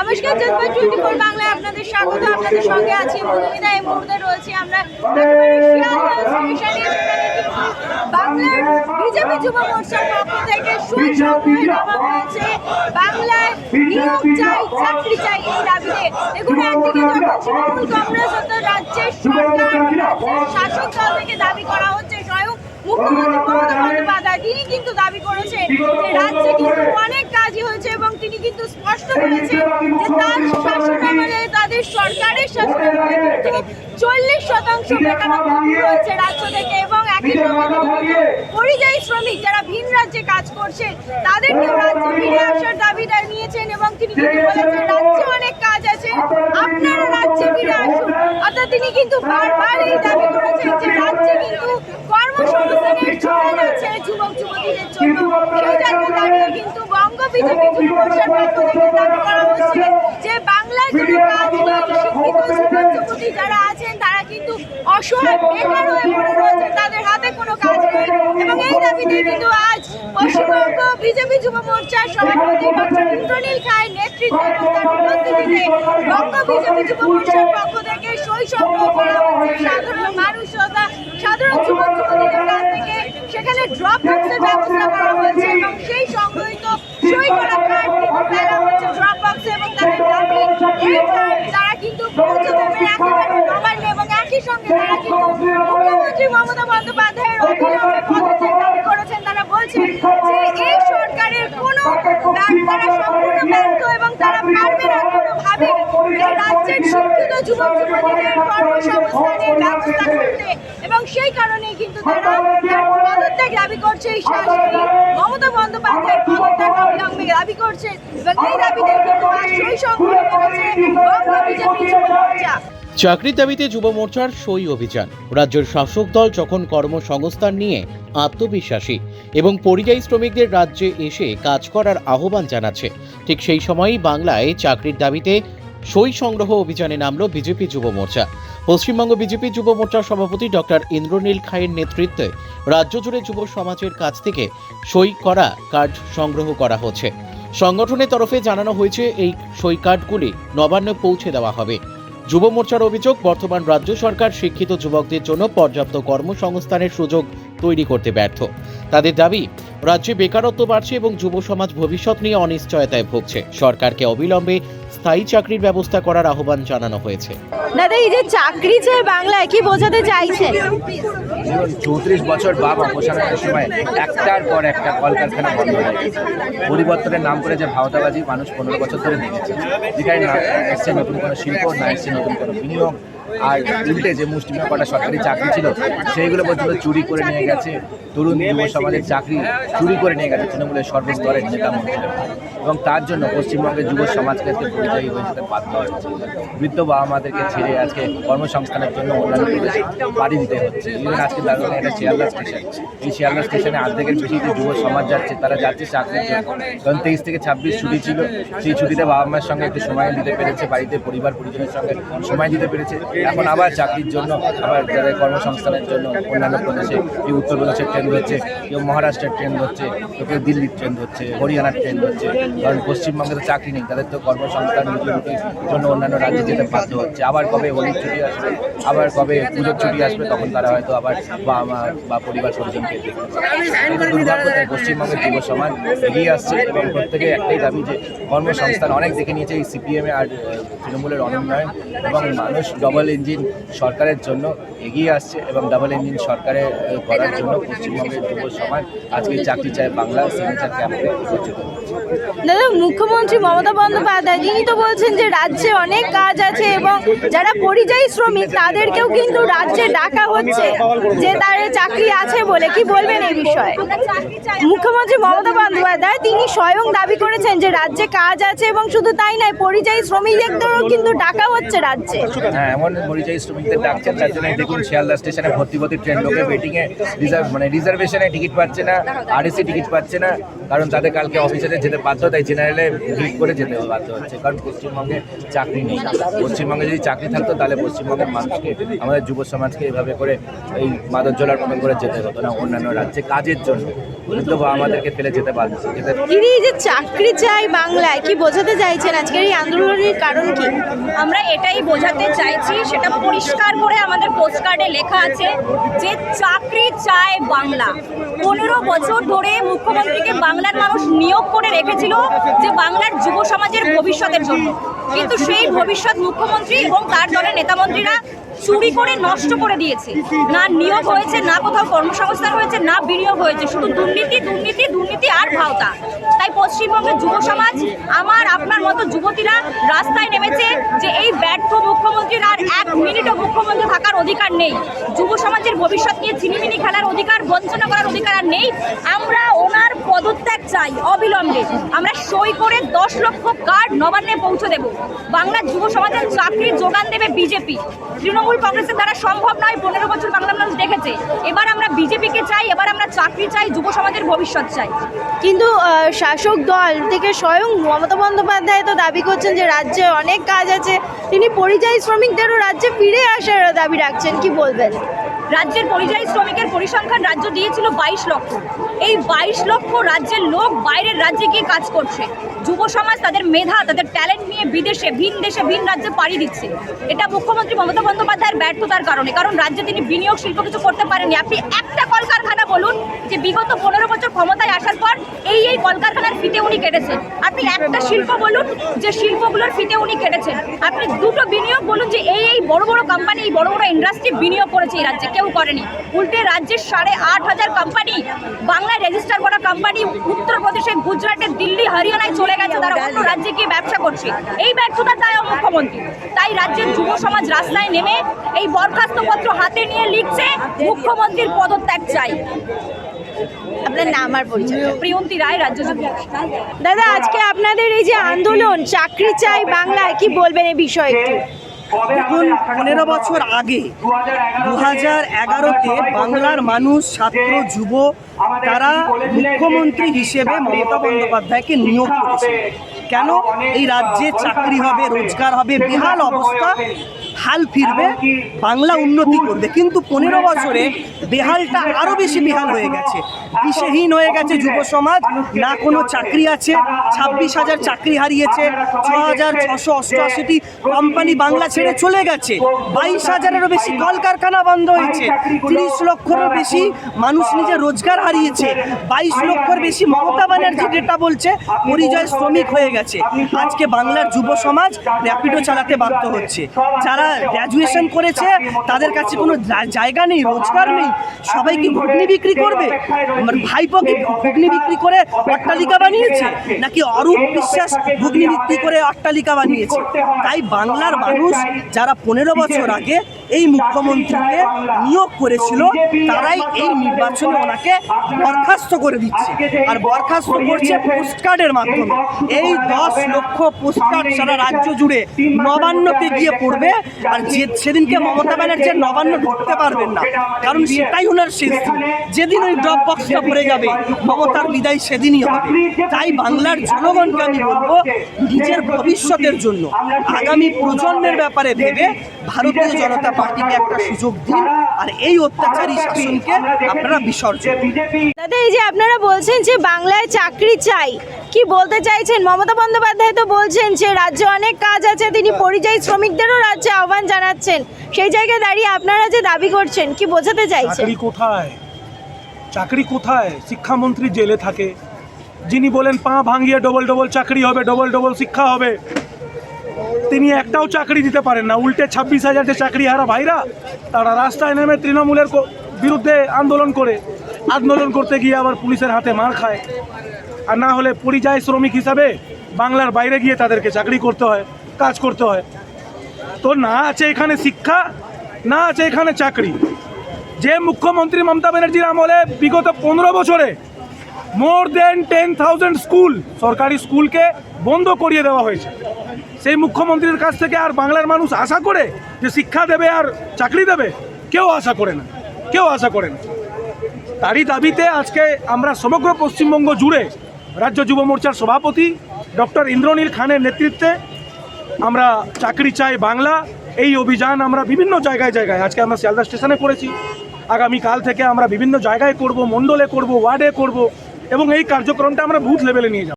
নমস্কার twenty four বাংলায় আপনাদের স্বাগত। আপনাদের সঙ্গে আছি মধুমিতা। এই মুহূর্তে রয়েছে আমরা বাংলার বিজেপি যুব মোর্চার পক্ষ থেকে সুসংখ্যায় নামা হয়েছে। বাংলায় নিয়োগ চাই চাকরি চাই এই দাবিতে। দেখুন একদিকে যখন তৃণমূল কংগ্রেস অর্থাৎ রাজ্যের সরকার শাসক দল থেকে দাবি করা হচ্ছে স্বয়ং মুখ্যমন্ত্রী মমতা বন্দ্যোপাধ্যায় তিনি কিন্তু দাবি করেছেন যে রাজ্যে কিন্তু অনেক কাজই হয়েছে এবং তিনি কিন্তু স্পষ্ট করেছেন যে তার শাসনামলে তাদের সরকারের শাসনামলে কিন্তু চল্লিশ শতাংশ বেকারত্ব দূর হয়েছে রাজ্য থেকে এবং একই সঙ্গে পরিযায়ী শ্রমিক যারা ভিন রাজ্যে কাজ করছেন তাদেরকেও রাজ্যে ফিরে আসার দাবিটা নিয়েছেন এবং তিনি কিন্তু বলেছেন রাজ্যে অনেক কাজ আপনারা রাজ্যে ফিরে আসুন। অর্থাৎ তিনি কিন্তু বারবার এই দাবি করেছেন যে রাজ্যে কিন্তু কর্মসংস্থানের আছে যুবক যুবতীদের জন্য। সেই দাঁড়িয়ে কিন্তু বিজেপি যুব যে বাংলায় যারা কাজ নেই শিক্ষিত যুবতী যারা আছেন তারা কিন্তু অসহায় বেকার হয়ে পড়ে রয়েছে তাদের হাতে কোনো কাজ নেই। এবং এই দাবিতে কিন্তু আজ পশ্চিমবঙ্গ বিজেপি যুব মোর্চার সভাপতি ডক্টর ইন্দ্রনীল খায়ের নেতৃত্বে এবং তার উপস্থিতিতে বঙ্গ বিজেপি যুব মোর্চার পক্ষ থেকে সই করা হচ্ছে সাধারণ মানুষ সাধারণ যুবক যুবতীদের কাছ থেকে সেখানে ড্রপ বক্সের ব্যবস্থা করা হয়েছে এবং সেই সংগ্রহিত সই করা কার্ড কিন্তু ফেলা হয়েছে ড্রপ বক্সে এবং তাদের দাবি এই কার্ড তারা কিন্তু পৌঁছে দেবেন একেবারে নবান্নে এবং একই সঙ্গে তারা কিন্তু মুখ্যমন্ত্রী মমতা বন্দ্যোপাধ্যায়ের অবিলম্বে পদত্যাগ দাবি করেছেন। তারা বলছেন যে এই সরকারের কোনো তারা সম্পূর্ণ ব্যর্থ এবং তারা পারবে চাকরির দাবিতে যুব মোর্চার সই অভিযান। রাজ্যের শাসক দল যখন কর্মসংস্থান নিয়ে আত্মবিশ্বাসী এবং পরিযায়ী শ্রমিকদের রাজ্যে এসে কাজ করার আহ্বান জানাচ্ছে, ঠিক সেই সময়ই বাংলায় চাকরির দাবিতে সই সংগ্রহ অভিযানে নামল বিজেপি যুব মোর্চা। পশ্চিমবঙ্গ বিজেপি যুব মোর্চার সভাপতি ডক্টর ইন্দ্রনীল খায়ের নেতৃত্বে রাজ্য জুড়ে যুব সমাজের কাছ থেকে সই করা কার্ড সংগ্রহ করা হচ্ছে। সংগঠনের তরফে জানানো হয়েছে, এই সই কার্ডগুলি নবান্নে পৌঁছে দেওয়া হবে। যুব মোর্চার অভিযোগ, বর্তমান রাজ্য সরকার শিক্ষিত যুবকদের জন্য পর্যাপ্ত কর্মসংস্থানের সুযোগ তৈরি করতে ব্যর্থ। তাদের দাবি, রাজ্যে বেকারত্ব বাড়ছে এবং যুব সমাজ ভবিষ্যৎ নিয়ে অনিশ্চয়তায় ভুগছে। সরকারকে অবিলম্বে স্থায়ী চাকরির ব্যবস্থা করার আহ্বান জানানো হয়েছে। দাদা এই যে চাকরি চাই বাংলায় কি বোঝাতে চাইছে? চৌত্রিশ বছর বাবা অপসারণের সময় একটার পর একটা কলকারখানা বন্ধ হয়ে গেছে। পরিবর্তনের নাম করে যে ভাওতাবাজি মানুষ পনেরো বছর ধরে দেখেছে। যেখানে না এসছে নতুন কোনো শিল্প না এসছে নতুন কোনো বিনিয়োগ আর উল্টে যে মুষ্টিমেয় কটা সরকারি চাকরি ছিল, সেইগুলো পর্যন্ত চুরি করে নিয়ে গেছে। তরুণ যুব সমাজের চাকরি চুরি করে নিয়ে গেছে তৃণমূলের সর্বস্তরের নেতা মন্ত্রীরা। এবং তার জন্য পশ্চিমবঙ্গের যুব সমাজকে আজকে পরিযায়ী হয়ে যেতে বাধ্য হচ্ছে। বৃদ্ধ বাবা মাদেরকে ছেড়ে আজকে কর্মসংস্থানের জন্য অন্যান্য প্রদেশে পাড়ি দিতে হচ্ছে। ইভেন আজকে দাঁড়ানো একটা শিয়ালদা স্টেশন এই শিয়ালদা স্টেশনে অর্ধেকের বেশি যে যুব সমাজ যাচ্ছে, তারা যাচ্ছে চাকরির জন্য। কারণ তেইশ থেকে ছাব্বিশ ছুটি ছিল। সেই ছুটিতে বাবা মায়ের সঙ্গে একটু সময় দিতে পেরেছে, বাড়িতে পরিবার পরিজনের সঙ্গে সময় দিতে পেরেছে। এখন আবার চাকরির জন্য, আবার যাদের কর্মসংস্থানের জন্য অন্যান্য প্রদেশে কেউ উত্তরপ্রদেশের ট্রেন হচ্ছে, কেউ মহারাষ্ট্রের ট্রেন হচ্ছে তো কেউ দিল্লির ট্রেন হচ্ছে, হরিয়ানার ট্রেন হচ্ছে, কারণ পশ্চিমবঙ্গে তো চাকরি নেই, তাদের তো কর্মসংস্থান জন্য অন্যান্য রাজ্যে যেতে বাধ্য হচ্ছে। আবার কবে হোলির ছুটি আসবে, আবার কবে পুজোর ছুটি আসবে, তখন তারা হয়তো আবার বাবা মা বা পরিবার কিন্তু দুর্ভাগ্যতে পশ্চিমবঙ্গের যুব সমাজ এগিয়ে আসছে এবং প্রত্যেকে একটাই দাবি যে কর্মসংস্থান অনেক দেখে নিয়েছে এই সিপিএমে আর তৃণমূলের অনুন্নয়ন এবং মানুষ ডবল ইঞ্জিন সরকারের জন্য এগিয়ে আসছে এবং ডাবল ইঞ্জিন সরকারে করার জন্য পশ্চিমবঙ্গের যুব সমাজ আজকে চাকরি চায় বাংলা সিগনেচার ক্যাম্পে উপস্থিত দাদা মুখ্যমন্ত্রী মমতা বন্দ্যোপাধ্যায় তিনি তো বলছেন যে রাজ্যে অনেক কাজ আছে এবং যারা পরিযায়ী শ্রমিক তাদেরকেও কিন্তু রাজ্যে ডাকা হচ্ছে যে তার চাকরি আছে বলে। কি বলবেন এই বিষয়ে? মুখ্যমন্ত্রী মমতা বন্দ্যোপাধ্যায় তিনি স্বয়ং দাবি করেছেন যে রাজ্যে কাজ আছে এবং শুধু তাই নয় পরিযায়ী শ্রমিকদেরও কিন্তু ডাকা হচ্ছে রাজ্যে। হ্যাঁ এমন পরিযায়ী শ্রমিকদের ডাকছেন তার জন্য দেখুন শিয়ালদা স্টেশনে ভর্তি ভর্তি ট্রেন লোকে ওয়েটিংয়ে রিজার্ভ মানে রিজার্ভেশনে টিকিট পাচ্ছে না আরএসি টিকিট পাচ্ছে না। কারণ তাদের কালকে অফিসে যেতে বাধ্য, তাই জেনারেলে লিড করে যেতে বাধ্য হচ্ছে। কারণ পশ্চিমবঙ্গে চাকরি নেই। পশ্চিমবঙ্গে যদি চাকরি থাকতো, তাহলে পশ্চিমবঙ্গের মানুষকে, আমাদের যুব সমাজকে এইভাবে করে এই মাদক জলার মতন করে যেতে হতো না অন্যান্য রাজ্যে কাজের জন্য। কিন্তু আমাদেরকে ফেলে যেতে দিদি যে চাকরি চাই বাংলায়, কি বোঝাতে চাইছেন আজকের এই আন্দোলনের কারণ কি? আমরা এটাই বোঝাতে চাইছি, সেটা পরিষ্কার করে আমাদের পোস্টকার্ডে লেখা আছে যে চাকরি চায় বাংলা। পনেরো বছর ধরে মুখ্যমন্ত্রীকে বাংলার মানুষ নিয়োগ করে রেখেছিল যে বাংলার যুব সমাজের ভবিষ্যতের জন্য। কিন্তু সেই ভবিষ্যৎ মুখ্যমন্ত্রী এবং তার দলের নেতামন্ত্রীরা চুরি করে নষ্ট করে দিয়েছে। না নিয়োগ হয়েছে, না কোথাও কর্মসংস্থান হয়েছে, না বিনিয়োগ হয়েছে। শুধু দুর্নীতি দুর্নীতি দুর্নীতি আর ভাওতা। তাই পশ্চিমবঙ্গের যুব সমাজ, আমার, আপনার মতো যুবতীরা রাস্তায় নেমেছে যে এই ব্যর্থ মুখ্যমন্ত্রীর আর এক মিনিটও মুখ্যমন্ত্রী থাকার অধিকার নেই। যুব সমাজের ভবিষ্যৎ নিয়ে ছিনিমিনি খেলার অধিকার, বঞ্চনা করার অধিকার আর নেই। আমরা পদত্যাগ চাই অবিলম্বে। আমরা সই করে দশ লক্ষ কার্ড নবান্নে পৌঁছে দেব। বাংলার যুব সমাজের চাকরির যোগান দেবে বিজেপি। তৃণমূল কংগ্রেসের দ্বারা সম্ভব নয়, পনেরো বছর বাংলা মানুষ দেখেছে। এবার আমরা বিজেপিকে চাই, এবার আমরা চাকরি চাই, যুব সমাজের ভবিষ্যৎ চাই। কিন্তু শাসক দল থেকে স্বয়ং মমতা বন্দ্যোপাধ্যায় তো দাবি করছেন যে রাজ্যে অনেক কাজ আছে। তিনি পরিযায়ী শ্রমিকদেরও রাজ্যে ফিরে আসার দাবি রাখছেন। কি বলবেন? রাজ্যের পরিযায়ী শ্রমিকের পরিসংখ্যান রাজ্য দিয়েছিল বাইশ লক্ষ। এই বাইশ লক্ষ রাজ্যের লোক বাইরের রাজ্যে গিয়ে কাজ করছে। যুব সমাজ তাদের মেধা, তাদের ট্যালেন্ট নিয়ে বিদেশে, ভিন দেশে, ভিন রাজ্যে পাড়ি দিচ্ছে। এটা মুখ্যমন্ত্রী মমতা বন্দ্যোপাধ্যায়ের ব্যর্থতার কারণে। কারণ রাজ্যে তিনি বিনিয়োগ শিল্প কিছু করতে পারেননি। আপনি একটা কলকারখানা বলুন যে বিগত পনেরো বছর ক্ষমতায় আসার পর এই এই কলকারখানার ফিতে উনি কেটেছেন। আপনি একটা শিল্প বলুন যে শিল্পগুলোর ফিতে উনি কেটেছেন। আপনি দুটো বিনিয়োগ বলুন যে এই এই বড় বড় কোম্পানি এই বড় বড় ইন্ডাস্ট্রি বিনিয়োগ করেছে এই রাজ্যে। কেউ করেনি। উল্টে রাজ্যের সাড়ে আট হাজার কোম্পানি বাংলায় রেজিস্টার করা কোম্পানি উত্তরপ্রদেশে, গুজরাটে, দিল্লি, হরিয়ানায় চলে গেছে। তারা অন্য রাজ্যে গিয়ে ব্যবসা করছে। এই ব্যর্থতা তাই মুখ্যমন্ত্রী। তাই রাজ্যের যুব সমাজ রাস্তায় নেমে এই বরখাস্ত পত্র হাতে নিয়ে লিখছে, মুখ্যমন্ত্রীর পদত্যাগ চাই। আপনার নাম আর প্রিয়ন্তী রায়, রাজ্য দাদা, আজকে আপনাদের এই যে আন্দোলন, চাকরি চাই বাংলায়, কি বলবেন এই বিষয়ে একটু? দেখুন পনেরো বছর আগে দু হাজার এগারোতে বাংলার মানুষ ছাত্র যুব তারা মুখ্যমন্ত্রী হিসেবে মমতা বন্দ্যোপাধ্যায়কে নিয়োগ করেছে। কেন? এই রাজ্যে চাকরি হবে রোজগার হবে বিহাল অবস্থা। হাল ফিরবে, বাংলা উন্নতি করবে। কিন্তু পনেরো বছরে বেহালটা আরও বেশি বেহাল হয়ে গেছে। দিশেহীন হয়ে গেছে যুব সমাজ, না কোনো চাকরি আছে, ছাব্বিশ হাজার চাকরি হারিয়েছে, ছ হাজার ছশো অষ্টআশিটি কোম্পানি বাংলা ছেড়ে চলে গেছে। বাইশ হাজারেরও বেশি কলকারখানা বন্ধ হয়েছে, তিরিশ লক্ষেরও বেশি মানুষ নিজের রোজগার হারিয়েছে, বাইশ লক্ষের বেশি মমতা ব্যানার্জি ডেটা বলছে, পরিযায়ী শ্রমিক হয়ে গেছে। আজকে বাংলার যুব সমাজ র্যাপিডো চালাতে বাধ্য হচ্ছে। যারা গ্র্যাজুয়েশন করেছে, তাদের কাছে কোনো জায়গা নেই, রোজগার নেই সবাই কি ঘুগনি বিক্রি করবে। ভাইপো কি ঘুগনি বিক্রি করে অট্টালিকা বানিয়েছে, নাকি অরূপ বিশ্বাস ঘুগনি বিক্রি করে অট্টালিকা বানিয়েছে? তাই বাংলার মানুষ যারা পনেরো বছর আগে এই মুখ্যমন্ত্রীকে নিয়োগ করেছিল, তারাই এই নির্বাচনে ওনাকে বরখাস্ত করে দিচ্ছে। আর বরখাস্ত করছে পোস্টকার্ডের মাধ্যমে। এই দশ লক্ষ পোস্টকার্ড সারা রাজ্য জুড়ে নবান্নতে গিয়ে পড়বে, আর যে সেদিনকে মমতা ব্যানার্জি নবান্ন ঢুকতে পারবেন না, কারণ সেটাই ওনার শেষ যেদিন ওই ড্রপ বক্সটা পড়ে যাবে, মমতার বিদায় সেদিনই হবে। তাই বাংলার জনগণকে আমি বলব, নিজের ভবিষ্যতের জন্য, আগামী প্রজন্মের ব্যাপারে ভেবে ভারতীয় জনতা পার্টিকে একটা সুযোগ দিন আর এই অত্যাচারী শাসনকে আপনারা বিসর্জন। দাদা এই যে আপনারা বলছেন যে বাংলায় চাকরি চাই কি বলতে চাইছেন? মমতা বন্দ্যোপাধ্যায় তো বলছেন যে রাজ্যে অনেক কাজ আছে তিনি পরিযায়ী শ্রমিকদেরও রাজ্যে আহ্বান জানাচ্ছেন। সেই জায়গায় দাঁড়িয়ে আপনারা যে দাবি করছেন কি বোঝাতে চাইছেন? চাকরি কোথায়? চাকরি কোথায়? শিক্ষামন্ত্রী জেলে থাকে। যিনি বলেন পা ভাঙিয়ে ডবল ডবল চাকরি হবে ডবল ডবল শিক্ষা হবে। তিনি একটাও চাকরি দিতে পারেন না। উল্টে ছাব্বিশ হাজার যে চাকরি হারা ভাইরা, তারা রাস্তায় নেমে তৃণমূলের বিরুদ্ধে আন্দোলন করে, আন্দোলন করতে গিয়ে আবার পুলিশের হাতে মার খায়। আর না হলে পরিযায়ী শ্রমিক হিসাবে বাংলার বাইরে গিয়ে তাদেরকে চাকরি করতে হয়, কাজ করতে হয়। তো না আছে এখানে শিক্ষা, না আছে এখানে চাকরি। যে মুখ্যমন্ত্রী মমতা ব্যানার্জির আমলে বিগত পনেরো বছরে more than ten thousand school সরকারি স্কুলকে বন্ধ করিয়ে দেওয়া হয়েছে। সেই মুখ্যমন্ত্রীর কাছ থেকে আর বাংলার মানুষ আশা করে যে শিক্ষা দেবে আর চাকরি দেবে, কেউ আশা করে না। কেউ আশা করে না। তারই দাবিতে আজকে আমরা সমগ্র পশ্চিমবঙ্গ জুড়ে রাজ্য যুব মোর্চার সভাপতি ডক্টর ইন্দ্রনীল খানের নেতৃত্বে আমরা চাকরি চাই বাংলা। এই অভিযান আমরা বিভিন্ন জায়গায় জায়গায়, আজকে আমরা শিয়ালদা স্টেশনে করেছি। আগামীকাল থেকে আমরা বিভিন্ন জায়গায় করব, মণ্ডলে করব, ওয়ার্ডে করব। এবং এই কার্যক্রমটা আমরা বুথ লেভেলে নিয়ে যাব।